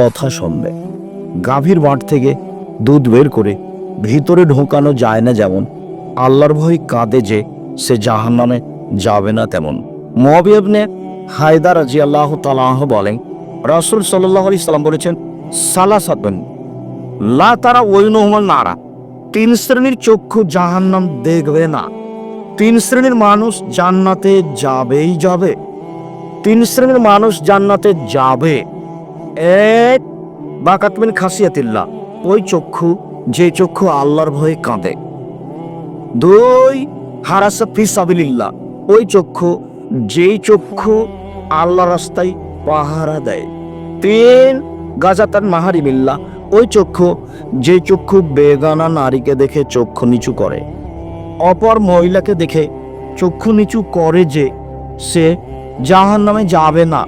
কথা শুনবে। গাভীর মাঠ থেকে দুধ বের করে ভিতরে ঢোকানো যায় না যেমন, আল্লাহর ভয় কাঁদে যে সে জাহান্নামে যাবে না তেমন। মহাবিবনে হায়দার রাজি আল্লাহ তালাহ বলেন, রাসুল সাল্লাহ আলি সাল্লাম বলেছেন, সালাসাতন লা তারা ওইনহমান নারা। তিন শ্রেণির চক্ষু জাহান্নাম দেখবে না। তিন শ্রেণির মানুষ জান্নাতে যাবেই যাবে। তিন শ্রেণির মানুষ জান্নাতে যাবে। এক বাকাতমিন খাসিয়াতিল্লা ওই চক্ষু, যে চক্ষু আল্লাহর ভয়ে কাঁদে। দুই হারাসা ফিসাবিল্লাহ ওই চক্ষু, যেই চক্ষু আল্লাহ রাস্তায় পাহারা দেয়। তিন গাজাতান মাহারিমিল্লা ওই চক্ষু, যে চক্ষু বেগানা নারীকে দেখে চক্ষু নিচু করে। অপর মহিলাকে দেখে চক্ষু নিচু করে যে সে জাহান নামে যাবে না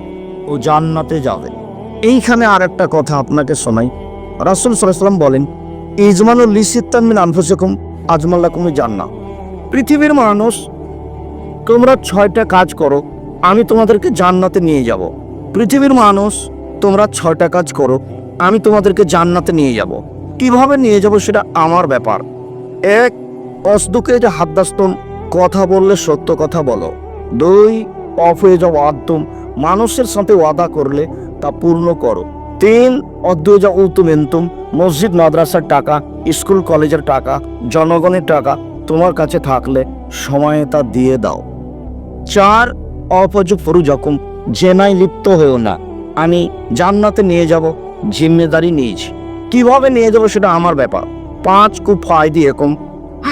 ও জান্নাতে যাবে। এইখানে আর একটা কথা আপনাকে শোনাই। রাসুল সাল্লাম বলেন, ইজমানুল লিসিত্তান মিন আনফুসিকুম আজমাল্লাকুমি জান্না পৃথিবীর মানুষ, তোমরা ছয়টা কাজ করো, আমি তোমাদেরকে জান্নাতে নিয়ে যাব। পৃথিবীর মানুষ, তোমরা ছয়টা কাজ করো, আমি তোমাদেরকে জান্নাতে নিয়ে যাব। কীভাবে নিয়ে যাব সেটা আমার ব্যাপার। এক অসদুকে যে হাদ্দাস্তম কথা বললে সত্য কথা বলো। দুই অফ হয়ে যাও আদম। মানুষের সাথে ওয়াদা করলে তা পূর্ণ করো। তিন অদ্বৈত উতুমেন্তুম মসজিদ, মাদ্রাসার টাকা, স্কুল, কলেজের টাকা, জনগণের টাকা তোমার কাছে থাকলে সময়ে তা দিয়ে দাও। চার অপজ যখন জেনায় লিপ্ত হয়েও না, আমি জান্নাতে নিয়ে যাব, জিম্মেদারি নিয়েছি। কীভাবে নিয়ে যাব সেটা আমার ব্যাপার। পাঁচ কু ফায়দি এরকম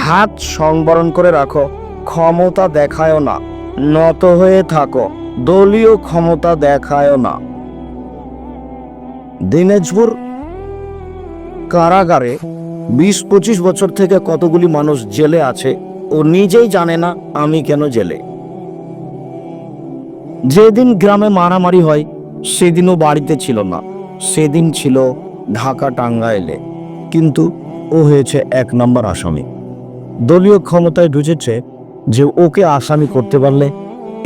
হাত সংবরণ করে রাখো, ক্ষমতা দেখায়ও না। নত হয়ে থাকো, দলীয় ক্ষমতা দেখায়ও না। দিনাজপুর কারাগারে বিশ পঁচিশ বছর থেকে কতগুলি মানুষ জেলে আছে, ও নিজেই জানে না আমি কেন জেলে। যেদিন গ্রামে মারামারি হয়, সেদিনও বাড়িতে ছিল না। সেদিন ছিল ঢাকা টাঙ্গাইলে। কিন্তু ও হয়েছে এক নম্বর আসামি। দলীয় ক্ষমতায় ঢুকেছে যে ওকে আসামি করতে পারলে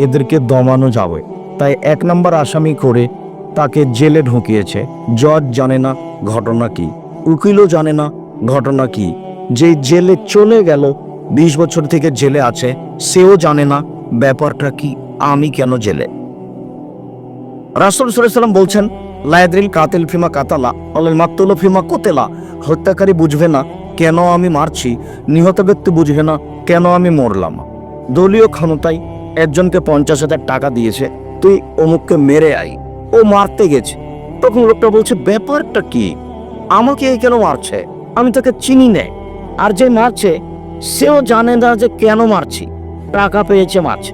এদেরকে দমানো যাবে। তাই এক নম্বর আসামি করে তাকে জেলে ঢুকিয়েছে। জজ জানে না ঘটনা কি, উকিলও জানে না ঘটনা কি। যে জেলে চলে গেল, বিশ বছর থেকে জেলে আছে, সেও জানে না ব্যাপারটা কি, আমি কেন জেলে? রাসুল সাল্লাম বলছেন, লায়দ্রিল কাতিল ফিমা কাতালা অলেল মাত্তুল ফিমা কোতেলা। হত্যাকারী বুঝবে না, কেন আমি মারছি? নিহত ব্যক্তি বুঝবে না, কেন আমি মরলাম? দলীয় ক্ষমতায় একজনকে পঞ্চাশ হাজার টাকা দিয়েছে। তুই অমুককে মেরে আই ও মারতে গেছে। তখন লোকটা বলছে, ব্যাপারটা কি? আমাকে এই কেন মারছে? আমি তাকে চিনি নে। আর যে মারছে, সেও জানে না যে কেন মারছি। টাকা পেয়েছে মারছে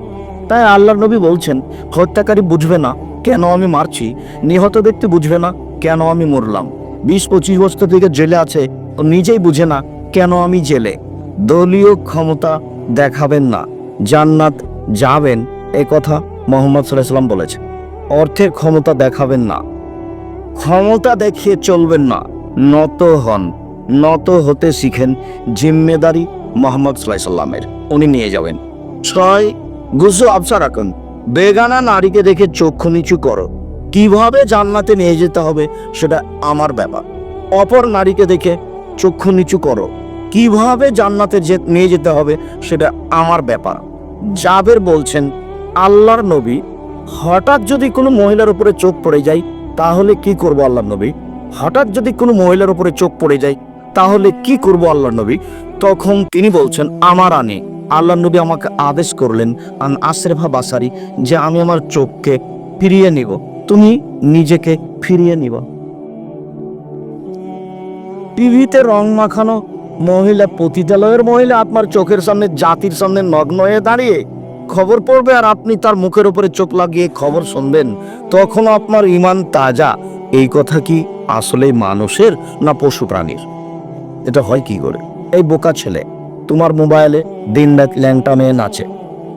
তাই আল্লাহ নবী বলছেন, হত্যাকারী বুঝবে না কেন আমি মারছি। নিহত ব্যক্তি বুঝবে না কেন আমি মরলাম। বিশ পঁচিশ বছর থেকে জেলে আছে। ও নিজেই বুঝে না কেন আমি জেলে। দলীয় ক্ষমতা দেখাবেন না। জান্নাত যাবেন, এ কথা মোহাম্মদ সাল্লাম বলেছে অর্থের ক্ষমতা দেখাবেন না। ক্ষমতা দেখিয়ে চলবেন না। নত হন, নত হতে শিখেন জিম্মেদারি মোহাম্মদ সাল্লামের। উনি নিয়ে যাবেন। ছয় গুসু আবসা রাখুন। বেগানা নারীকে দেখে চক্ষু নিচু করো। কীভাবে জান্নাতে নিয়ে যেতে হবে সেটা আমার ব্যাপার। অপর নারীকে দেখে চক্ষু নিচু করো। কীভাবে জান্নাতে যে নিয়ে যেতে হবে সেটা আমার ব্যাপার। জাবের বলছেন, আল্লাহর নবী, হঠাৎ যদি কোনো মহিলার উপরে চোখ পড়ে যায়, তাহলে কি করব আল্লাহর নবী? হঠাৎ যদি কোনো মহিলার উপরে চোখ পড়ে যায়, তাহলে কি করব আল্লাহর নবী? তখন তিনি বলছেন, আমার আনে। আল্লাহ নবী আমাকে আদেশ করলেন, আন আশরেফা বাসারি, যে আমি আমার চোখকে ফিরিয়ে নিব। তুমি নিজেকে ফিরিয়ে নিব। টিভিতে রং মাখানো মহিলা পতিতালয়ের মহিলা আপনার চোখের সামনে, জাতির সামনে নগ্ন হয়ে দাঁড়িয়ে খবর পড়বে আর আপনি তার মুখের উপরে চোখ লাগিয়ে খবর শুনবেন। তখন আপনার ইমান তাজা। এই কথা কি আসলে মানুষের না পশু প্রাণীর? এটা হয় কি করে? এই বোকা ছেলে, তোমার মোবাইলে দিন রাত ল্যাংটা মেয়ে নাচে।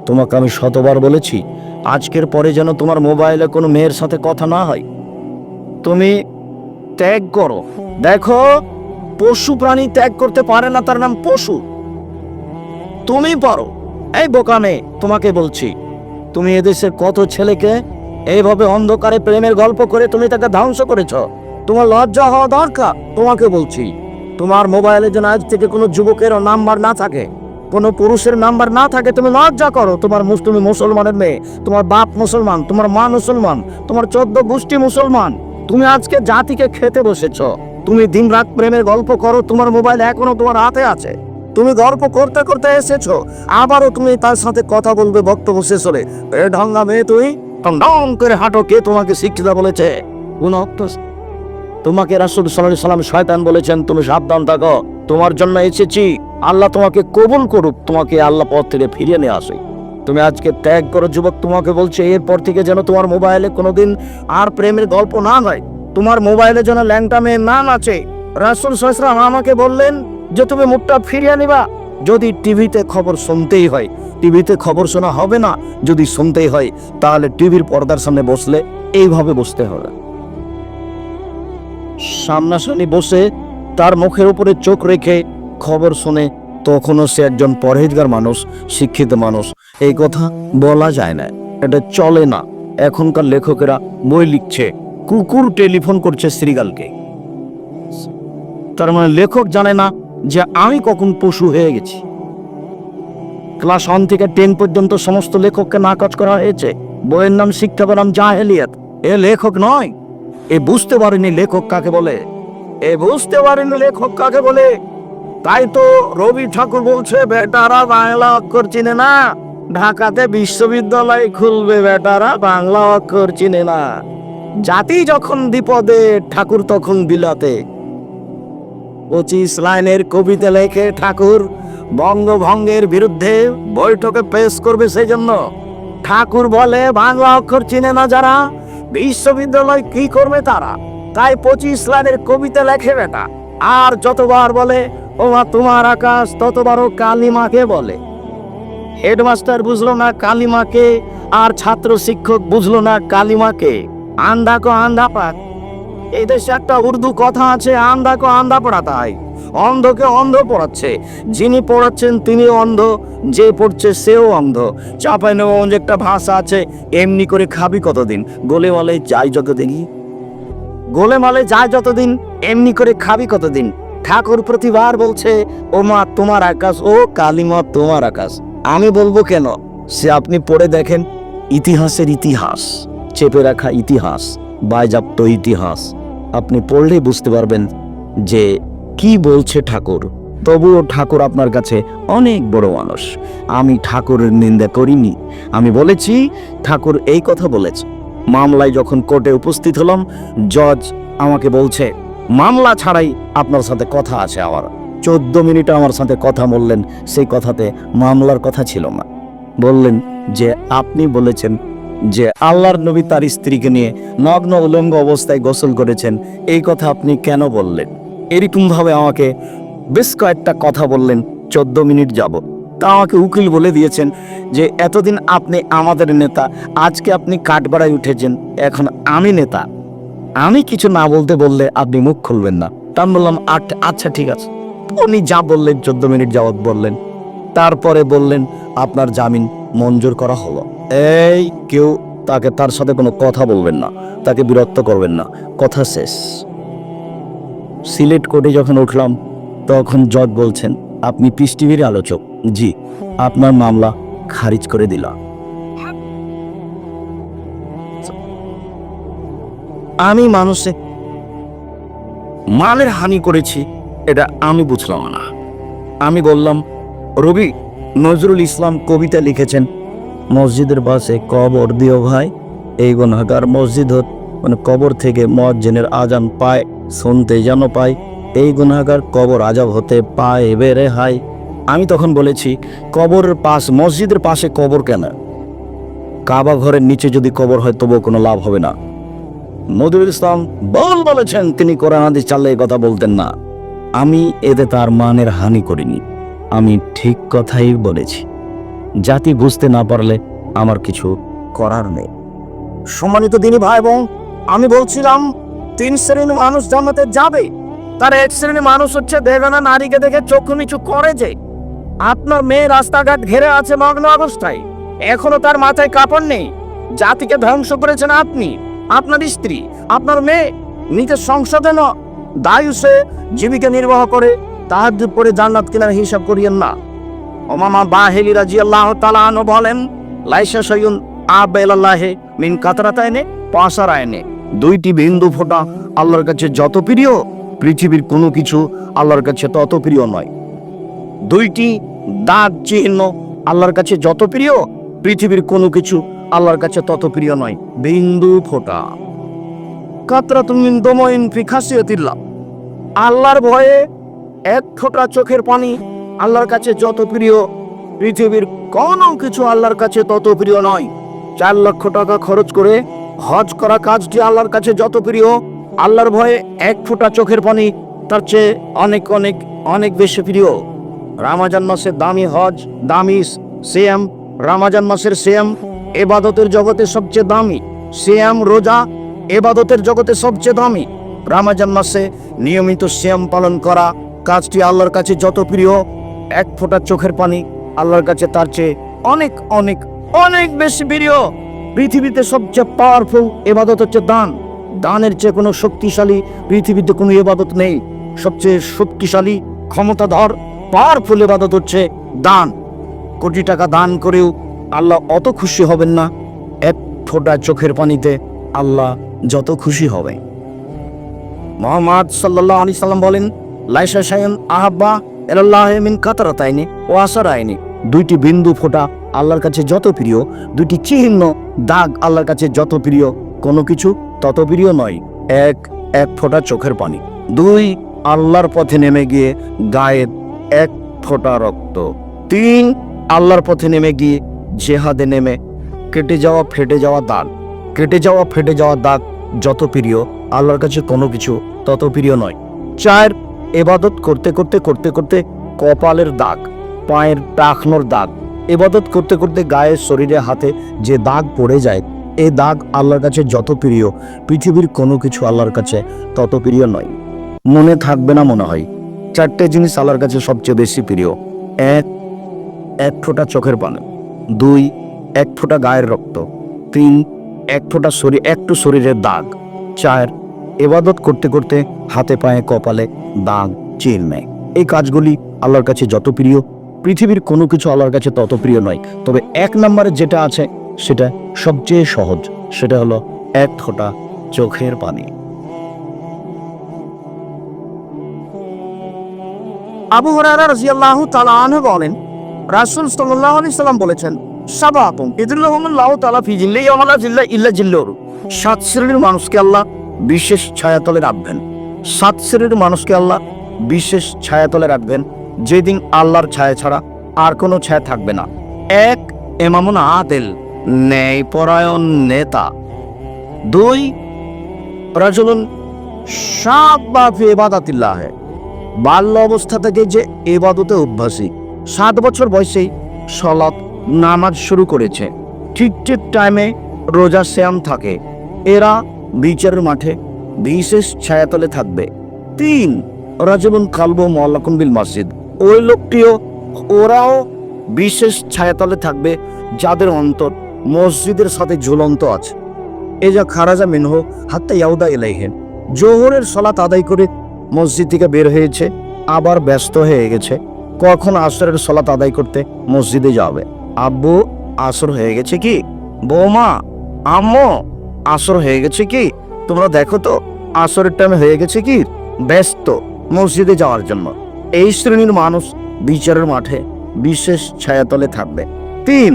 তোমাকে আমি শতবার বলেছি, আজকের পরে যেন তোমার মোবাইলে কোনো মেয়ের সাথে কথা না হয়। তুমি ত্যাগ করো। দেখো পশু প্রাণী ত্যাগ করতে পারে না, তার নাম পশু। তুমি পারো। এই বোকা মেয়ে, তোমাকে বলছি, তুমি এদেশের কত ছেলেকে এইভাবে অন্ধকারে প্রেমের গল্প করে তুমি তাকে ধ্বংস করেছ? তোমার লজ্জা হওয়া দরকার, তোমাকে বলছি। তোমার মোবাইলে যেন আজ থেকে কোনো যুবকের নাম্বার না থাকে। কোনো পুরুষের নাম্বার না থাকে, তুমি লজ্জা করো। তোমার তুমি মুসলমানের মেয়ে, তোমার বাপ মুসলমান, তোমার মা মুসলমান, তোমার চোদ্দ গোষ্ঠী মুসলমান। তুমি আজকে জাতিকে খেতে বসেছ। তুমি দিনরাত প্রেমের গল্প করো, তোমার মোবাইল এখনও তোমার হাতে আছে। তুমি গল্প করতে করতে এসেছ, আবারও তুমি তার সাথে কথা বলবে, বক্তব্য শেষ হলে এ ঢঙ্গা মেয়ে তুই ঢং করে হাঁটো, কে তোমাকে শিক্ষিতা বলেছে? কোন তোমাকে রাসুল সাল্লাহ সাল্লাম শয়তান বলেছেন, তুমি সাবধান থাকো। তোমার জন্য এসেছি, আল্লাহ তোমাকে কবুল করুক, তোমাকে আল্লাহ পথ থেকে ফিরিয়ে নিয়ে আসে। তুমি আজকে ত্যাগ করো, যুবক তোমাকে বলছে, এরপর থেকে যেন তোমার মোবাইলে কোনোদিন আর প্রেমের গল্প না হয়। তোমার মোবাইলে যেন ল্যাংটা মেয়ে নাম আছে। রাসুল সাহসরাম আমাকে বললেন যে, তুমি মুখটা ফিরিয়ে নিবা। যদি টিভিতে খবর শুনতেই হয়, টিভিতে খবর শোনা হবে না, যদি শুনতেই হয়, তাহলে টিভির পর্দার সামনে বসলে এইভাবে বসতে হবে। সামনাসামনি বসে তার মুখের উপরে চোখ রেখে খবর শুনে তখনও সে একজন পরহেজগার মানুষ, শিক্ষিত মানুষ। এই কথা বলা যায় না। এটা চলে না। এখনকার লেখকেরা বই লিখছে। কুকুর টেলিফোন করছে শ্রীগালকে। তার মানে লেখক জানে না যে আমি কখন পশু হয়ে গেছি। ক্লাস ওয়ান থেকে টেন পর্যন্ত সমস্ত লেখককে নাকচ করা হয়েছে। বইয়ের নাম শিক্ষা নাম জাহেলিয়াত। এ লেখক নয়। এ বুঝতে পারেনি লেখক কাকে বলে। এ বুঝতে পারেনি লেখক কাকে বলে। তাই তো রবি ঠাকুর বলছে, বেটারা বাংলা অক্ষর চিনে না। ঢাকাতে বিশ্ববিদ্যালয় খুলবে বেটারা বাংলা অক্ষর চিনে না। জাতি যখন বিপদে, ঠাকুর তখন বিলাতে। পঁচিশ লাইনের কবিতা লেখে ঠাকুর, বঙ্গভঙ্গের বিরুদ্ধে বৈঠকে পেশ করবে সেই জন্য ঠাকুর বলে, বাংলা অক্ষর চিনে না যারা, বিশ্ববিদ্যালয় কি করবে তারা? তাই পঁচিশ লাইনের কবিতা লেখে বেটা, আর যতবার বলে ও মা তোমার আকাশ, ততবারও কালিমাকে বলে। হেডমাস্টার বুঝলো না কালিমাকে, আর ছাত্র শিক্ষক বুঝলো না কালিমাকে। আন্ধা কো আন্ধা পাক এই দেশে একটা উর্দু কথা আছে আন্ধা কো আন্ধা পড়াতে হয় অন্ধকে অন্ধ পড়াচ্ছে। যিনি পড়াচ্ছেন তিনি অন্ধ, যে পড়ছে সেও অন্ধ। চাপাই নবগঞ্জ একটা ভাষা আছে, এমনি করে খাবি কতদিন? গোলে মালে যাই যত দেখি গোলে মালে যায় যতদিন, এমনি করে খাবি কতদিন? ঠাকুর প্রতিবার বলছে ও মা তোমার আকাশ, ও কালিমা, তোমার আকাশ। আমি বলব কেন? সে আপনি পড়ে দেখেন ইতিহাসের ইতিহাস। চেপে রাখা ইতিহাস বায়জাপ্ত ইতিহাস। আপনি পড়লেই বুঝতে পারবেন যে কি বলছে ঠাকুর। তবুও ঠাকুর আপনার কাছে অনেক বড় মানুষ। আমি ঠাকুরের নিন্দা করিনি। আমি বলেছি, ঠাকুর এই কথা বলেছে। মামলায় যখন কোর্টে উপস্থিত হলাম, জজ আমাকে বলছে, মামলা ছাড়াই আপনার সাথে কথা আছে আমার। চোদ্দ মিনিট আমার সাথে কথা বললেন। সেই কথাতে মামলার কথা ছিল না। বললেন যে, আপনি বলেছেন যে আল্লাহর নবী তার স্ত্রীকে নিয়ে নগ্ন উলঙ্গ অবস্থায় গোসল করেছেন, এই কথা আপনি কেন বললেন? এরকমভাবে আমাকে বেশ কয়েকটা কথা বললেন, চোদ্দ মিনিট যাব তা আমাকে উকিল বলে দিয়েছেন যে, এতদিন আপনি আমাদের নেতা, আজকে আপনি কাঠবাড়ায় উঠেছেন, এখন আমি নেতা। আমি কিছু না বলতে বললে আপনি মুখ খুলবেন না। তা আমি বললাম, "আট- আচ্ছা ঠিক আছে। উনি যা বললেন, চোদ্দ মিনিট যাবৎ বললেন। তারপরে বললেন, আপনার জামিন মঞ্জুর করা হলো। এই কেউ তাকে তার সাথে কোনো কথা বলবেন না, তাকে বিরক্ত করবেন না। কথা শেষ। সিলেট কোর্টে যখন উঠলাম, তখন জজ বলছেন, আপনি পিস টিভির আলোচক। জি, আপনার মামলা খারিজ করে দিলাম। আমি মানুষে মালের হানি করেছি, এটা আমি বুঝলাম না। আমি বললাম, রবি নজরুল ইসলাম কবিতা লিখেছেন মসজিদের পাশে কবর দিও ভাই। এই গুণাগার মসজিদ মানে কবর থেকে মজ্জিনের আজান পায়, শুনতে যেন পায়। এই গুণাগার কবর আজাব হতে পায় বেড়ে হাই। আমি তখন বলেছি, কবরের পাশ, মসজিদের পাশে কবর কেন? কাবা ঘরের নিচে যদি কবর হয়, তবুও কোনো লাভ হবে না। নজরুল ইসলাম বল বলেছেন, তিনি কোরআন হাদিস চাললে এই কথা বলতেন না। আমি এতে তার মানের হানি করিনি। আমি ঠিক কথাই বলেছি। জাতি বুঝতে না পারলে আমার কিছু করার নেই। সম্মানিত দিনী ভাই বোন আমি বলছিলাম, তিন শ্রেণির মানুষ জান্নাতে যাবে। তার এক শ্রেণির মানুষ হচ্ছে দেবেনা নারীকে দেখে চক্ষু নিচু করে যে, আপনার মেয়ে রাস্তাঘাট ঘেরে আছে মগ্ন অবস্থায়। এখনও তার মাথায় কাপড় নেই। জাতিকে ধ্বংস করেছেন আপনি, আপনার স্ত্রী, আপনার মেয়ে। নিজের সংসারে না দায়ুসে জীবিকা নির্বাহ করে, তাহার পরে জান্নাত কেনার হিসাব করিয়েন না। ওমামা বাহেলি রাজি আল্লাহ তালানো বলেন, লাইসা সয়ুন আবেলাল্লাহে মিন কাতরাতায়নে পাঁসার আয়নে দুইটি বিন্দু ফোঁটা আল্লাহর কাছে যত প্রিয়, পৃথিবীর কোনো কিছু আল্লাহর কাছে তত প্রিয় নয়। দুইটি দাগ চিহ্ন আল্লাহর কাছে যত প্রিয়, পৃথিবীর কোনো কিছু আল্লাহর কাছে তত প্রিয় নয়। বিন্দু ফোঁটা। কাতরা তুমি দমইন ফি খাসিয়াতিল্লাহ। আল্লাহর ভয়ে এক ফোঁটা চোখের পানি আল্লাহর কাছে যত প্রিয়, পৃথিবীর কোনো কিছু আল্লাহর কাছে তত প্রিয় নয়। চার লক্ষ টাকা খরচ করে হজ করা কাজটি আল্লাহর কাছে যত প্রিয়, আল্লাহর ভয়ে এক ফোঁটা চোখের পানি তার চেয়ে অনেক অনেক অনেক বেশি প্রিয়। রামাজান মাসের দামি হজ, দামি সিয়াম, রামাজান মাসের সিয়াম এবাদতের জগতে সবচেয়ে দামি, সিয়াম, রোজা এবাদতের জগতে সবচেয়ে দামি। রামাজান মাসে নিয়মিত সিয়াম পালন করা কাজটি আল্লাহর কাছে যত প্রিয় এক ফোঁটা চোখের পানি আল্লাহর কাছে, তার চেয়ে অনেক অনেক অনেক বেশি প্রিয়। পৃথিবীতে সবচেয়ে পাওয়ারফুল এবাদত হচ্ছে দান। দানের চেয়ে কোনো শক্তিশালী পৃথিবীতে কোনো এবাদত নেই। সবচেয়ে শক্তিশালী, ক্ষমতাধর পাওয়ারফুল এবাদত হচ্ছে দান। কোটি টাকা দান করেও আল্লাহ অত খুশি হবেন না। এক ফোঁটা চোখের পানিতে আল্লাহ যত খুশি হবে। মোহাম্মদ সাল্লাহ আলি সাল্লাম বলেন, লাইসা সায়ন আহাব্বা এলাল্লাহ মিন কাতারাত আইনে ও আসার দুইটি বিন্দু ফোঁটা আল্লাহর কাছে যত প্রিয়, দুইটি চিহ্ন দাগ আল্লাহর কাছে যত প্রিয়, কোনো কিছু তত প্রিয় নয়। এক এক ফোঁটা চোখের পানি। দুই, আল্লাহর পথে নেমে গিয়ে গায়ের এক ফোঁটা রক্ত। তিন, আল্লাহর পথে নেমে গিয়ে জেহাদে নেমে কেটে যাওয়া, ফেটে যাওয়া দাগ। কেটে যাওয়া, ফেটে যাওয়া দাগ যত প্রিয়, আল্লাহর কাছে কোনো কিছু তত প্রিয় নয়। চার এবাদত করতে করতে করতে করতে কপালের দাগ, পায়ের টাকনোর দাগ, এবাদত করতে করতে গায়ে শরীরে হাতে যে দাগ পড়ে যায়, এ দাগ আল্লাহর কাছে যত প্রিয়, পৃথিবীর কোনো কিছু আল্লাহর কাছে তত প্রিয় নয়। মনে থাকবে না মনে হয়, চারটে জিনিস আল্লাহর কাছে সবচেয়ে বেশি প্রিয়। এক এক ফোঁটা চোখের পানি। দুই, এক ফোঁটা গায়ের রক্ত। তিন, এক ফোঁটা শরীর একটু শরীরের দাগ। চার এবাদত করতে করতে হাতে পায়ে, কপালে দাগ চিহ্ন এই কাজগুলি আল্লাহর কাছে যত প্রিয়, পৃথিবীর কোনো কিছু আল্লাহর কাছে তত প্রিয় নয়। তবে এক নম্বরে যেটা আছে, সেটা সবচেয়ে সহজ, সেটা হলো এক ফোঁটা চোখের পানি। আবু হুরায়রা রাদিয়াল্লাহু তাআলা বলেন, রাসূল সাল্লাল্লাহু আলাইহি সাল্লাম বলেছেন, সাবাতুন ইদুল্লাহুল্লাহু তাআলা ফি জিল্লি ইয়ামালা জিল্লা ইল্লা জিল্লুর। সাত শ্রেণির মানুষকে আল্লাহ বিশেষ ছায়াতলে রাখবেন। সাত শ্রেণির মানুষকে আল্লাহ বিশেষ ছায়াতলে রাখবেন, যেদিন আল্লাহর ছায়া ছাড়া আর কোনো ছায়া থাকবে না। এক, এমামুন আদেল ন্যায় পরায়ণ নেতা। দুই, রাজুলুন সাব্বা ফি ইবাদাতিল্লাহ। বাল্য অবস্থা থেকে যে এবাদতে অভ্যাসী, সাত বছর বয়সেই সলাৎ, নামাজ শুরু করেছে। ঠিক ঠিক টাইমে রোজা শ্যাম থাকে, এরা বিচারের মাঠে বিশেষ ছায়াতলে থাকবে। তিন রাজুলুন কালব মোয়াল্লাকুন বিল মসজিদ। ওই লোকটিও, ওরাও বিশেষ ছায়াতলে থাকবে যাদের অন্তর মসজিদের সাথে ঝুলন্ত আছে। এ যা খারাজা মিনহ হাত্তা ইয়াউদা এলাইহেন জোহরের সলাত আদায় করে মসজিদ থেকে বের হয়েছে, আবার ব্যস্ত হয়ে গেছে। কখন আসরের সলাত আদায় করতে মসজিদে যাবে? আব্বু, আসর হয়ে গেছে কি? বৌমা, আম্মু! আসর হয়ে গেছে কি? তোমরা দেখো তো, আসরের টাইমে হয়ে গেছে কি? ব্যস্ত মসজিদে যাওয়ার জন্য। এই শ্রেণির মানুষ বিচারের মাঠে বিশেষ ছায়াতলে থাকবে। তিন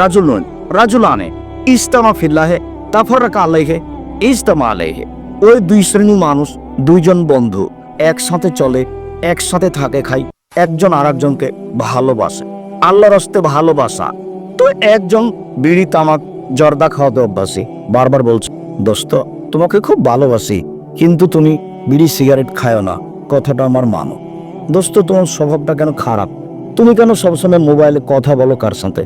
রাজুলুন রাজুলানে ইস্তামা ফিল্লাহে তাফারাকা আলাইহে ইস্তামা আলাইহে। ওই দুই শ্রেণির মানুষ দুইজন বন্ধু, একসাথে চলে, একসাথে থাকে খাই, একজন আরেকজনকে ভালোবাসে। আল্লাহর হস্তে ভালোবাসা। তো একজন বিড়ি তামাক জর্দা খাওয়াতে অভ্যাসী। বারবার বলছে, দোস্ত, তোমাকে খুব ভালোবাসি, কিন্তু তুমি বিড়ি, সিগারেট খায়ো না। কথাটা আমার মানো। দোস্ত, তোমার স্বভাবটা কেন খারাপ? তুমি কেন সবসময় মোবাইলে কথা বলো কার সাথে?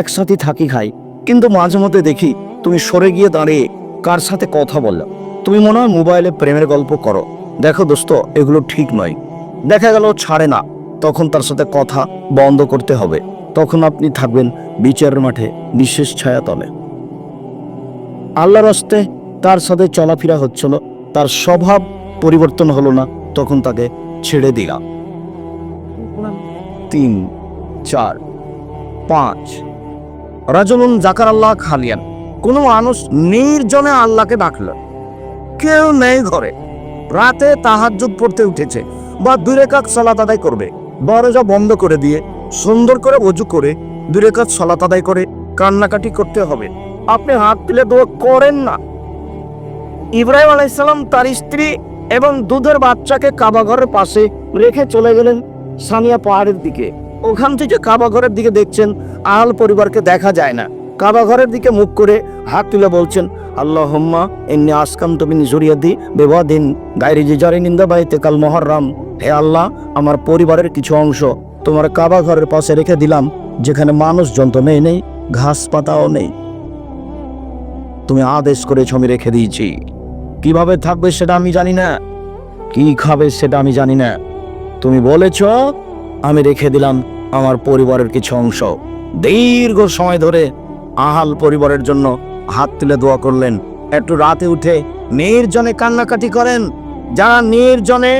একসাথে থাকি খাই, কিন্তু মাঝে মধ্যে দেখি তুমি সরে গিয়ে দাঁড়িয়ে কার সাথে কথা বলল। তুমি মনে হয় মোবাইলে প্রেমের গল্প করো। দেখো দোস্ত, এগুলো ঠিক নয়। দেখা গেল ছাড়ে না, তখন তার সাথে কথা বন্ধ করতে হবে। তখন আপনি থাকবেন বিচারের মাঠে বিশেষ ছায়া তলে আল্লাহর হস্তে তার সাথে চলাফেরা হচ্ছিল, তার স্বভাব পরিবর্তন হলো না, তখন তাকে ছেড়ে দিলাম। তিন, চার, পাঁচ। রাজনুন জাকার আল্লাহ খালিয়ান। কোনো মানুষ নির্জনে আল্লাহকে ডাকল। কেউ নেই ঘরে। রাতে তাহাজ্জুদ পড়তে উঠেছে বা দূরে কাজ সালাত আদায় করবে। দরজা বন্ধ করে দিয়ে সুন্দর করে অজু করে, দূরে কাজ সালাত আদায় করে, কান্নাকাটি করতে হবে। আপনি হাত তুলে দোয়া করেন না। ইব্রাহিম আলাইসাল্লাম তার স্ত্রী এবং দুধের বাচ্চাকে কাবাঘরের পাশে রেখে চলে গেলেন সানিয়া পাহাড়ের দিকে। ওখান থেকে কাবা ঘরের দিকে দেখছেন আহল পরিবারকে দেখা যায় না। কাবা ঘরের দিকে মুখ করে হাত তুলে বলছেন আল্লাহ হোম্মা এমনি আসকাম তুমি জড়িয়াদি বেবাদিন গাইরি জিজারি নিন্দা বাইতে কাল মহরম। হে আল্লাহ, আমার পরিবারের কিছু অংশ তোমার কাবা ঘরের পাশে রেখে দিলাম, যেখানে মানুষ জন্ত নেই নেই, ঘাস পাতাও নেই। তুমি আদেশ করেছ আমি রেখে দিয়েছি। কীভাবে থাকবে সেটা আমি জানি না। কি খাবে সেটা আমি জানি না। তুমি বলেছ, আমি রেখে দিলাম আমার পরিবারের কিছু অংশ। দীর্ঘ সময় ধরে আহাল পরিবারের জন্য হাত তুলে দোয়া করলেন। একটু রাতে উঠে নির্জনে কান্নাকাটি করেন। যারা নির্জনে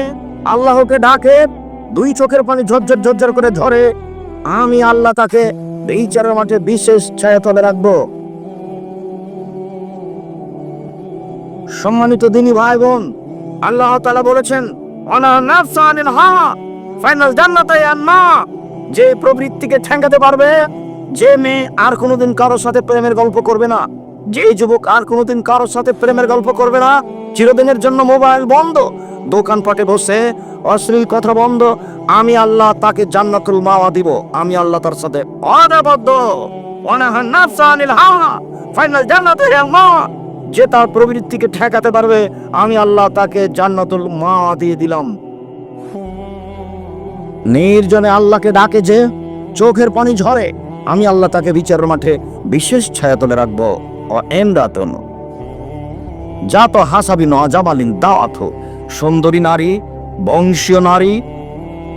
আল্লাহকে ডাকে দুই চোখের পানি ঝরঝর ঝরঝর করে ধরে আমি আল্লাহ তাকে বিচারের মাঠে বিশেষ ছায়াতলে রাখব। সম্মানিত দিনী ভাই বোন আল্লাহ তাআলা বলেছেন যে প্রবৃত্তিকে ঠেঙ্গাতে পারবে, যে মেয়ে আর কোনোদিন কারোর সাথে প্রেমের গল্প করবে না। যে যুবক আর কোনোদিন কারোর সাথে প্রেমের গল্প করবে না, চিরদিনের জন্য মোবাইল বন্ধ। দোকানপাটে বসে অশ্লীল কথা বন্ধ। আমি আল্লাহ তাকে জান্নাতুল মাওয়া দিব। আমি আল্লাহ তার সাথে অদাবদ্ধ অনাহা নাফসানিল হাওয়া, ফাইনাল জান্নাতাই আন্না যে তার প্রবৃত্তিকে ঠেকাতে পারবে, আমি আল্লাহ তাকে জান্নাতুল মাওয়া দিয়ে দিলাম। নির্জনে আল্লাহকে ডাকে যে, চোখের পানি ঝরে। আমি আল্লাহ তাকে বিচারের মাঠে বিশেষ ছায়াতলে রাখব। ও এমরাতন যা তো হাসাবি নজামালিন দাওয়াত সুন্দরী নারী, বংশীয় নারী,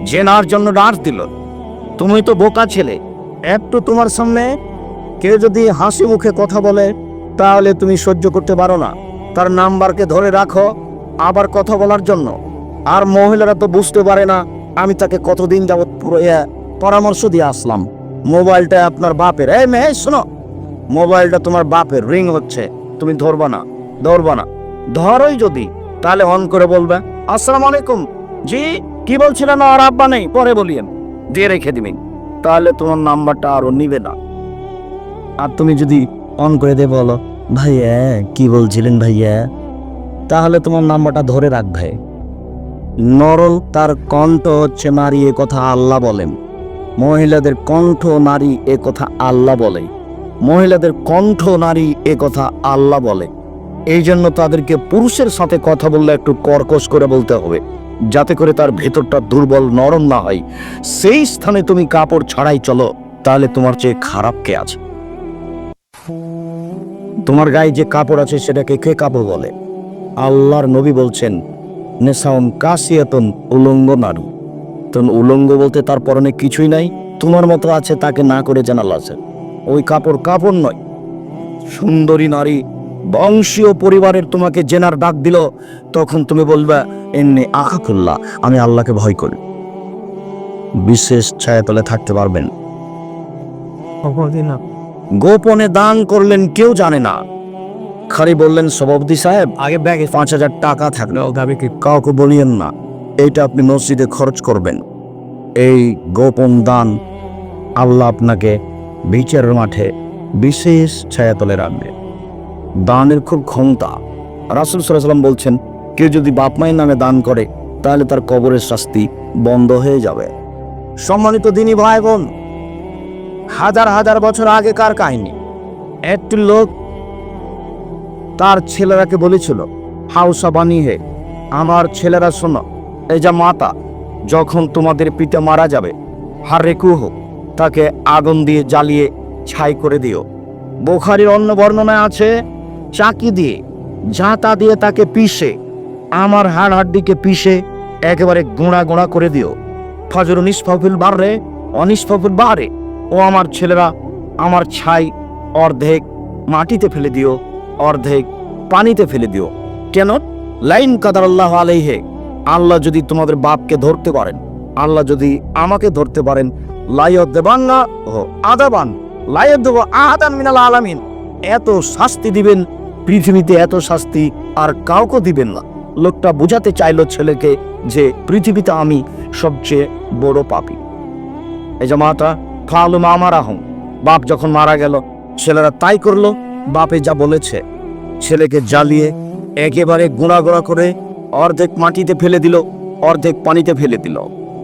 জেনার জন্য ডান্স দিল তুমি তো বোকা ছেলে। একটু তোমার সামনে কেউ যদি হাসি মুখে কথা বলে, তাহলে তুমি সহ্য করতে পারো না। তার নাম্বারকে ধরে রাখো আবার কথা বলার জন্য। আর মহিলারা তো বুঝতে পারে না, আমি তাকে কতদিন যাবৎ পুরো পরামর্শ দিয়ে আসলাম। মোবাইলটা আপনার বাপের। এই মেয়ে, শোনো। মোবাইলটা তোমার বাপের রিং হচ্ছে। তুমি ধরবা না ধরবা না। ধরোই যদি, তাহলে অন করে বলবে, আসসালামু আলাইকুম। জি, কি বলছিলেন? আর আব্বা নেই, পরে বলিয়েন। দিয়ে রেখে দিবেন। তাহলে তোমার নাম্বারটা আরও নিবে না। আর তুমি যদি অন করে দে বলো, ভাইয়া, কি বলছিলেন ভাইয়া? তাহলে তোমার নাম্বারটা ধরে রাখবে। নরল তার কণ্ঠ হচ্ছে নারী এ কথা আল্লাহ বলেন। মহিলাদের কণ্ঠ নারী এ কথা আল্লাহ বলে। মহিলাদের কণ্ঠ নারী এ কথা আল্লাহ বলে। এই জন্য তাদেরকে পুরুষের সাথে কথা বললে একটু কর্কশ করে বলতে হবে, যাতে করে তার ভেতরটা দুর্বল নরম না হয়। সেই স্থানে তুমি কাপড় ছাড়াই চলো, তাহলে তোমার চেয়ে খারাপ কে আছে? তোমার গায়ে যে কাপড় আছে সেটাকে কে কাপড় বলে? আল্লাহর নবী বলছেন নেশাউন কাশিয়াতন উলঙ্গ নারু। তখন উলঙ্গ বলতে তার পরনে কিছুই নাই, তোমার মতো আছে তাকে না করে জানাল আছে। ওই কাপড় কাপড় নয়। সুন্দরী নারী বংশীয় পরিবারের তোমাকে জেনার ডাক দিল তখন তুমি বলবে এমনি আকাকুল্লাহ আমি আল্লাহকে ভয় করি। বিশেষ ছায়াতলে থাকতে পারবেন। গোপনে দান করলেন কেউ জানে না। খালি বললেন সভাপতি সাহেব আগে ব্যাগে পাঁচ হাজার টাকা থাকলে। কাউকে বলিয়েন না। এটা আপনি মসজিদে খরচ করবেন। এই গোপন দান আল্লাহ আপনাকে বিচারের মাঠে বিশেষ ছায়াতলে রাখবে। দানের খুব ক্ষমতা। রাসুল সাল্লাম বলছেন, কেউ যদি বাপ মায়ের নামে দান করে, তাহলে তার কবরের শাস্তি বন্ধ হয়ে যাবে। সম্মানিত দিনী ভাই বোন হাজার হাজার বছর আগেকার কাহিনী। একটি লোক তার ছেলেরাকে বলেছিল, হাউসা বানিয়ে আমার ছেলেরা শোনো, এই যা মাতা, যখন তোমাদের পিতা মারা যাবে হার রেকুহ তাকে আগুন দিয়ে জ্বালিয়ে ছাই করে দিও। বোখারির অন্য বর্ণনায় আছে, চাকি দিয়ে ঝাঁতা দিয়ে তাকে পিষে, আমার হাড় হাড্ডিকে পিষে একেবারে গোঁড়া গোঁড়া করে দিও। ফজর নিষ্ফফিল বাড়রে অনিষ্ফফিল বাড়ে। ও আমার ছেলেরা, আমার ছাই অর্ধেক মাটিতে ফেলে দিও, অর্ধেক পানিতে ফেলে দিও। কেন? লাইন কাদার আল্লাহ আলাইহে, আল্লাহ যদি তোমাদের বাপকে ধরতে পারেন, আল্লাহ যদি আমাকে ধরতে পারেন লাইয়ত দেবান্না ও আদাবান। লাইয়ত দেব আহাদান মিনাল আলামিন। এত শাস্তি দিবেন, পৃথিবীতে এত শাস্তি আর কাউকে দিবেন না। লোকটা বুঝাতে চাইলো ছেলেকে যে পৃথিবীতে আমি সবচেয়ে বড় পাপী। এই যে মাটা ফালু মামারা হম বাপ যখন মারা গেল, ছেলেরা তাই করল, বাপে যা বলেছে। ছেলেকে জ্বালিয়ে একেবারে গোড়া গোড়া করে অর্ধেক মাটিতে ফেলে দিল, অর্ধেক পানিতে ফেলে দিল।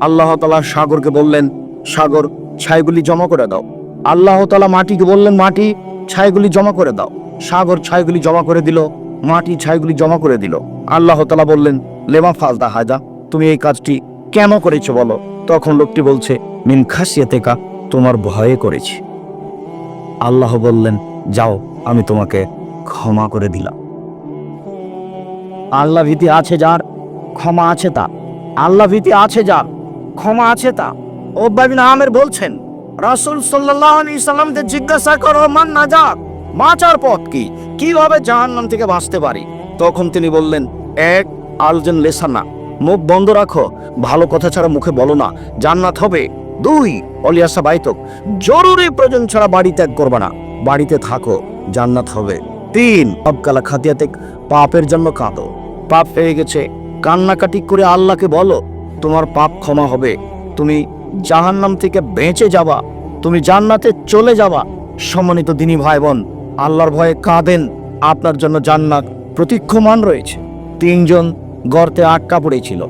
আল্লাহ তালা সাগরকে বললেন সাগর, ছাইগুলি জমা করে দাও। আল্লাহ তালা মাটিকে বললেন, মাটি ছাইগুলি জমা করে দাও। সাগর ছাইগুলি জমা করে দিল, মাটি ছাইগুলি জমা করে দিল। আল্লাহ তালা বললেন, লেমা ফাজদা হাজা, তুমি এই কাজটি কেন করেছ বলো? তখন লোকটি বলছে, মিন খাসিয়াতেকা, তোমার ভয়ে করেছি। আল্লাহ বললেন, যাও, আমি তোমাকে ক্ষমা করে দিলাম। আল্লাহ ভীতি আছে যার, ক্ষমা আছে তা আল্লাহ ভীতি আছে যার, ক্ষমা আছে তা ওবাবিন আমের বলছেন, রাসূল সাল্লাল্লাহু আলাইহি সাল্লামকে জিজ্ঞাসা করো, মান না যাক বাঁচার পথ কি? কীভাবে জাহান্নাম থেকে বাঁচতে পারি? তখন তিনি বললেন, এক, আলজেন লেসানা মুখ বন্ধ রাখো, ভালো কথা ছাড়া মুখে বলো না, জান্নাত হবে। দুই, অলিয়াসা বাইতক, জরুরি প্রয়োজন ছাড়া বাড়ি ত্যাগ করবে না, বাড়িতে থাকো, জান্নাত হবে। তিন অবকালা খাতিয়াতে পাপের জন্য কাঁদো, পাপ হয়ে গেছে, কান্নাকাটি করে আল্লাহকে বলো, তোমার পাপ ক্ষমা হবে, তুমি জাহান্নাম থেকে বেঁচে যাবা তুমি জান্নাতে চলে যাবা সম্মানিত দিনী ভাই বোন আল্লাহর ভয়ে কাঁদেন, আপনার জন্য জান্নাত প্রতীক্ষমান রয়েছে। তিনজন গর্তে আটকা পড়েছিল।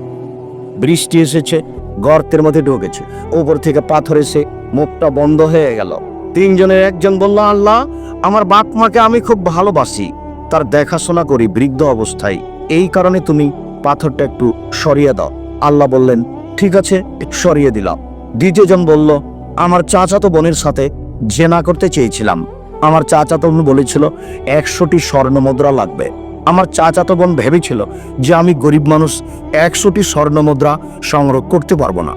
বৃষ্টি এসেছে, গর্তের মধ্যে ঢুকেছে। উপর থেকে পাথর এসে মুখটা বন্ধ হয়ে গেল। তিনজনের একজন বলল, আল্লাহ, আমার বাপ মাকে আমি খুব ভালোবাসি। তার দেখাশোনা করি বৃদ্ধ অবস্থায়। এই কারণে তুমি পাথরটা একটু সরিয়ে দাও। আল্লাহ বললেন, ঠিক আছে সরিয়ে দিলাম। দ্বিতীয়জন বলল, আমার চাচাতো বোনের সাথে জেনা করতে চেয়েছিলাম। আমার চাচাতো বোন বলেছিল, একশোটি স্বর্ণ মুদ্রা লাগবে। আমার চাচাতো বোন ভেবেছিল যে আমি গরিব মানুষ, একশোটি স্বর্ণ মুদ্রা সংগ্রহ করতে পারব না।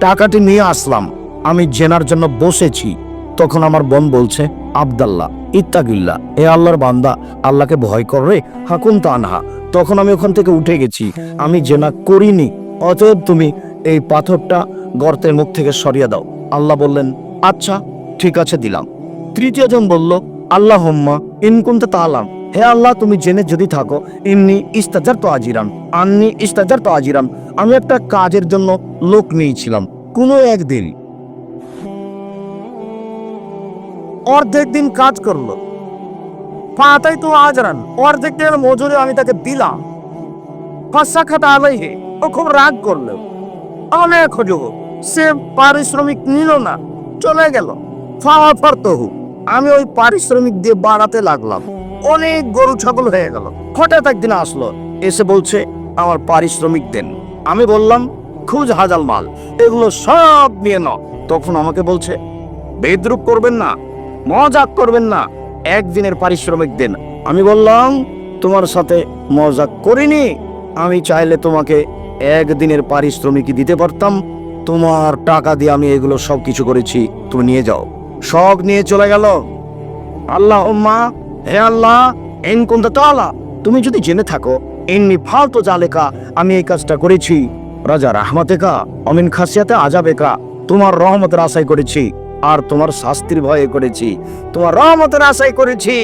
টাকাটি নিয়ে আসলাম। আমি জেনার জন্য বসেছি। তখন আমার বোন বলছে, আবদাল্লাহ ইত্তাকিল্লা এ আল্লাহর বান্দা, আল্লাহকে ভয় কর রে হাকুন তানহা। তখন আমি ওখান থেকে উঠে গেছি। আমি জেনা করিনি। অতএব তুমি এই পাথরটা গর্তের মুখ থেকে সরিয়ে দাও। আল্লাহ বললেন আচ্ছা ঠিক আছে, দিলাম। তৃতীয়জন বলল আল্লাহ হোম্মা ইনকুন্তে তালাম হে আল্লাহ, তুমি জেনে যদি থাকো ইমনি ইস্তাজার তো আজিরান আননি ইস্তাজার তো আজিরান আমি একটা কাজের জন্য লোক নিয়েছিলাম, কোনো একদিন অর্ধেক দিন কাজ করল। পাতাই তো আজরান অর্ধেক দিনের মজুরি আমি তাকে দিলাম। ফাঁসা খাতা আলাইহে, ও খুব রাগ করল। অনেক হজুগ সে পারিশ্রমিক নিল না, চলে গেল। আমি ওই পারিশ্রমিক দিয়ে বাড়াতে লাগলাম। অনেক গরু ছাগল হয়ে গেল। হঠাৎ একদিন আসলো, এসে বলছে, আমার পারিশ্রমিক দেন। আমি বললাম, খুঁজ হাজাল মাল, এগুলো সব নিয়ে ন তখন আমাকে বলছে বেদ্রুপ করবেন না, মজাক করবেন না, একদিনের পারিশ্রমিক দেন। আমি বললাম, তোমার সাথে মজাক করিনি, আমি চাইলে তোমাকে একদিনের পারিশ্রমিক দিতে পারতাম। তোমার টাকা দিয়ে আমি এগুলো সব কিছু করেছি, তুমি নিয়ে যাও। সব নিয়ে চলে গেল। আল্লাহ মা হে আল্লাহ এন কোনটা তালা তুমি যদি জেনে থাকো এমনি ফালতু জালেকা, আমি এই কাজটা করেছি। রাজা রাহমাতেকা, অমিন খাসিয়াতে আজাবেকা তোমার রহমতের আশাই করেছি, আর তোমার শাস্তির ভয়ে করেছি। তোমার রহমতের আশাই করেছি,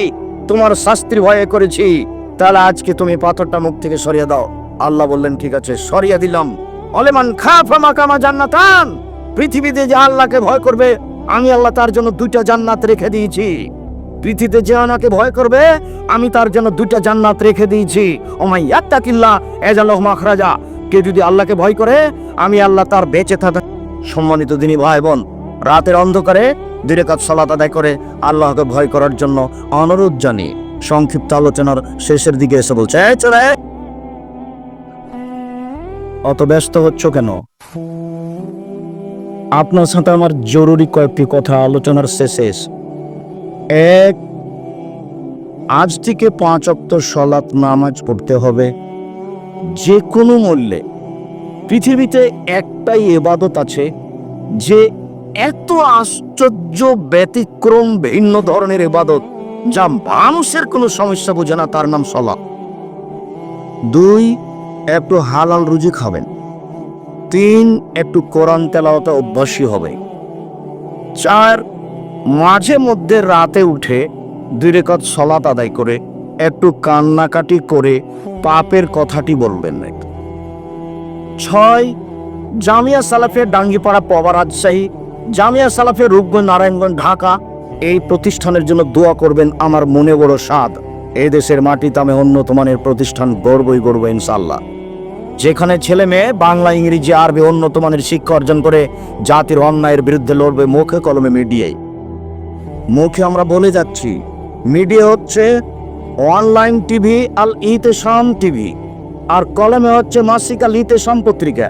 তোমার শাস্তির ভয়ে করেছি। তাহলে আজকে তুমি পাথরটা মুখ থেকে সরিয়ে দাও। আল্লাহ বললেন, ঠিক আছে, সরিয়ে দিলাম। অলেমান খাফা মাকামা জান্নাতান। পৃথিবীতে যে আল্লাহকে ভয় করবে, আমি আল্লাহ তার জন্য দুইটা জান্নাত রেখে দিয়েছি। পৃথিবীতে যে আমাকে ভয় করবে, আমি তার জন্য দুইটা জান্নাত রেখে দিয়েছি। ওমাই ইয়াত্তাকিল্লা এজাল্লাহ মাখরাজা কে যদি আল্লাহকে ভয় করে, আমি আল্লাহ তার বেঁচে থাকা। সম্মানিত দিনী ভাই বোন রাতের অন্ধকারে দুই কাজ সালাত আদায় করে আল্লাহকে ভয় করার জন্য অনুরোধ জানি সংক্ষিপ্ত আলোচনার শেষের দিকে এসে বলছে চলে অত ব্যস্ত হচ্ছ কেন? আপনার সাথে আমার জরুরি কয়েকটি কথা আলোচনার শেষে এক, আজ থেকে পাঁচ অক্ত সলাৎ নামাজ পড়তে হবে। যে কোনো মূল্যে। পৃথিবীতে একটাই এবাদত আছে যে এত আশ্চর্য ব্যতিক্রম ভিন্ন ধরনের এবাদত যা মানুষের কোনো সমস্যা বোঝে না তার নাম সলা দুই একটু হালাল রুজি খাবেন। তিন, একটু কোরআন তেলাওয়াতে অভ্যাসী হবে। চার, মাঝে মধ্যে রাতে উঠে দুই রেকত সলাত আদায় করে একটু কান্নাকাটি করে পাপের কথাটি বলবেন। ছয়, জামিয়া সালাফের ডাঙ্গিপাড়া পবা রাজশাহী, জামিয়া সালাফের রূপগঞ্জ নারায়ণগঞ্জ ঢাকা, এই প্রতিষ্ঠানের জন্য দোয়া করবেন আমার মনে বড় স্বাদ। এই দেশের মাটিতে আমি উন্নত মানের প্রতিষ্ঠান গর্বই গর্ব ইনশাল্লাহ যেখানে ছেলে মেয়ে, বাংলা, ইংরেজি, আরবি উন্নত মানের শিক্ষা অর্জন করে জাতির অন্যায়ের বিরুদ্ধে লড়বে মুখে কলমে মিডিয়ায়। মুখে আমরা বলে যাচ্ছি, মিডিয়া হচ্ছে online TV Al Itesham TV, আর কলমে হচ্ছে মাসিক আল ইতেশাম পত্রিকা।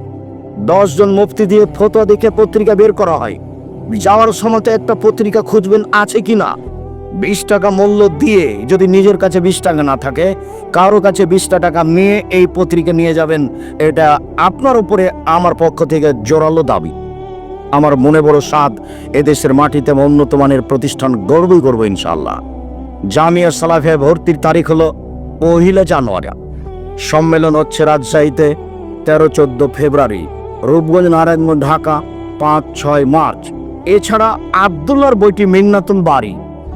দশজন মুফতি দিয়ে ফতোয়া দেখে পত্রিকা বের করা হয়। যাওয়ার সময় একটা পত্রিকা খুঁজবেন আছে কি না বিশ টাকা মূল্য দিয়ে যদি নিজের কাছে বিশ টাকা না থাকে, কারও কাছে বিশটা টাকা নিয়ে এই পত্রিকা নিয়ে যাবেন। এটা আপনার উপরে আমার পক্ষ থেকে জোরালো দাবি। আমার মনে বড় স্বাদ, এদেশের মাটিতে উন্নত মানের প্রতিষ্ঠান গর্বই করব ইনশাল্লাহ জামিয়া সালাফে ভর্তির তারিখ হলো পহিলা জানুয়ারি। সম্মেলন হচ্ছে রাজশাহীতে, তেরো চোদ্দ ফেব্রুয়ারি, রূপগঞ্জ, নারায়ণগঞ্জ, ঢাকা, পাঁচ ছয় মার্চ। এছাড়া আবদুল্লার বইটি মিন্নাতুল বাড়ি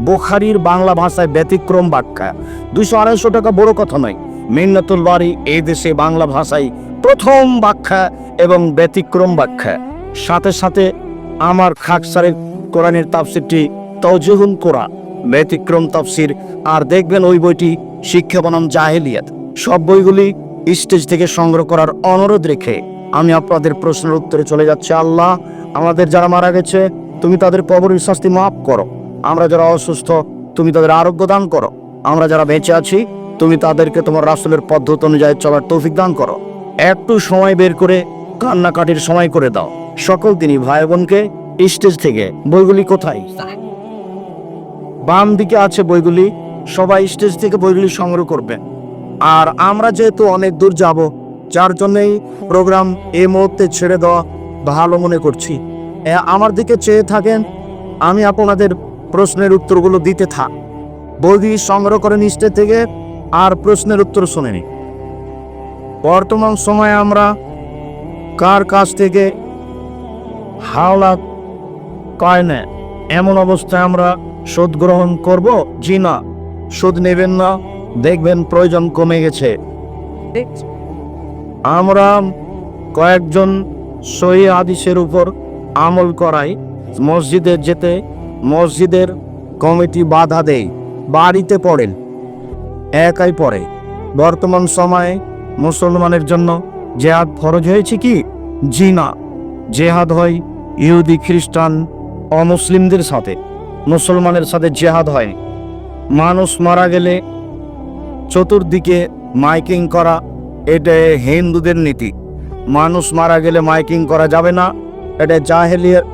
বোখারির বাংলা ভাষায় ব্যতিক্রম বাক্যা। দুশো আড়াইশো টাকা বড় কথা নয়। মিন্নাতুল বাড়ি এই দেশে বাংলা ভাষায় প্রথম ব্যাখ্যা এবং ব্যতিক্রম ব্যাখ্যা সাথে সাথে আমার খাকসারের কোরআনের তাফসিরটি তৌজহুল কোরআন। ব্যতিক্রম তাফসির, আর দেখবেন ওই বইটি শিক্ষা বনাম জাহেলিয়াত। সব বইগুলি স্টেজ থেকে সংগ্রহ করার অনুরোধ রেখে আমি আপনাদের প্রশ্নের উত্তরে চলে যাচ্ছি। আল্লাহ, আমাদের যারা মারা গেছে, তুমি তাদের কবরের শাস্তি মাফ করো। আমরা যারা অসুস্থ তুমি তাদের আরোগ্য দান করো। আমরা যারা বেঁচে আছি তুমি তাদেরকে তোমার রাসুলের পদ্ধতি অনুযায়ী চলার তৌফিক দান করো। একটু সময় বের করে কান্নাকাটির সময় করে দাও। সকল তিনি ভাই বোনকে স্টেজ থেকে বইগুলি কোথায়? বাম দিকে আছে বইগুলি সবাই স্টেজ থেকে বইগুলি সংগ্রহ করবে। আর আমরা যেহেতু অনেক দূর যাব যার জন্যই প্রোগ্রাম এই মুহূর্তে ছেড়ে দেওয়া ভালো মনে করছি। এ, আমার দিকে চেয়ে থাকেন আমি আপনাদের প্রশ্নের উত্তরগুলো দিতে থাক। বইগুলি সংগ্রহ করে স্টেজ থেকে আর প্রশ্নের উত্তর শুনে নিন বর্তমান সময়ে আমরা কার কাছ থেকে হাওলা কয় না? এমন অবস্থায় আমরা সুদ গ্রহণ করব? জি না সুদ নেবেন না। দেখবেন প্রয়োজন কমে গেছে। আমরা কয়েকজন সহি হাদিসের উপর আমল করাই। মসজিদে যেতে মসজিদের কমিটি বাধা দেয়, বাড়িতে পড়েন, একাই পড়ে। বর্তমান সময়ে মুসলমানের জন্য জেহাদ ফরজ হয়েছে কি? জি না। জেহাদ হয় ইহুদি, খ্রিস্টান, অমুসলিমদের সাথে। মুসলমানের সাথে জেহাদ হয়। মানুষ মারা গেলে চতুর্দিকে মাইকিং করা, এটা হিন্দুদের নীতি। মানুষ মারা গেলে মাইকিং করা যাবে না, এটা জাহেলিয়ার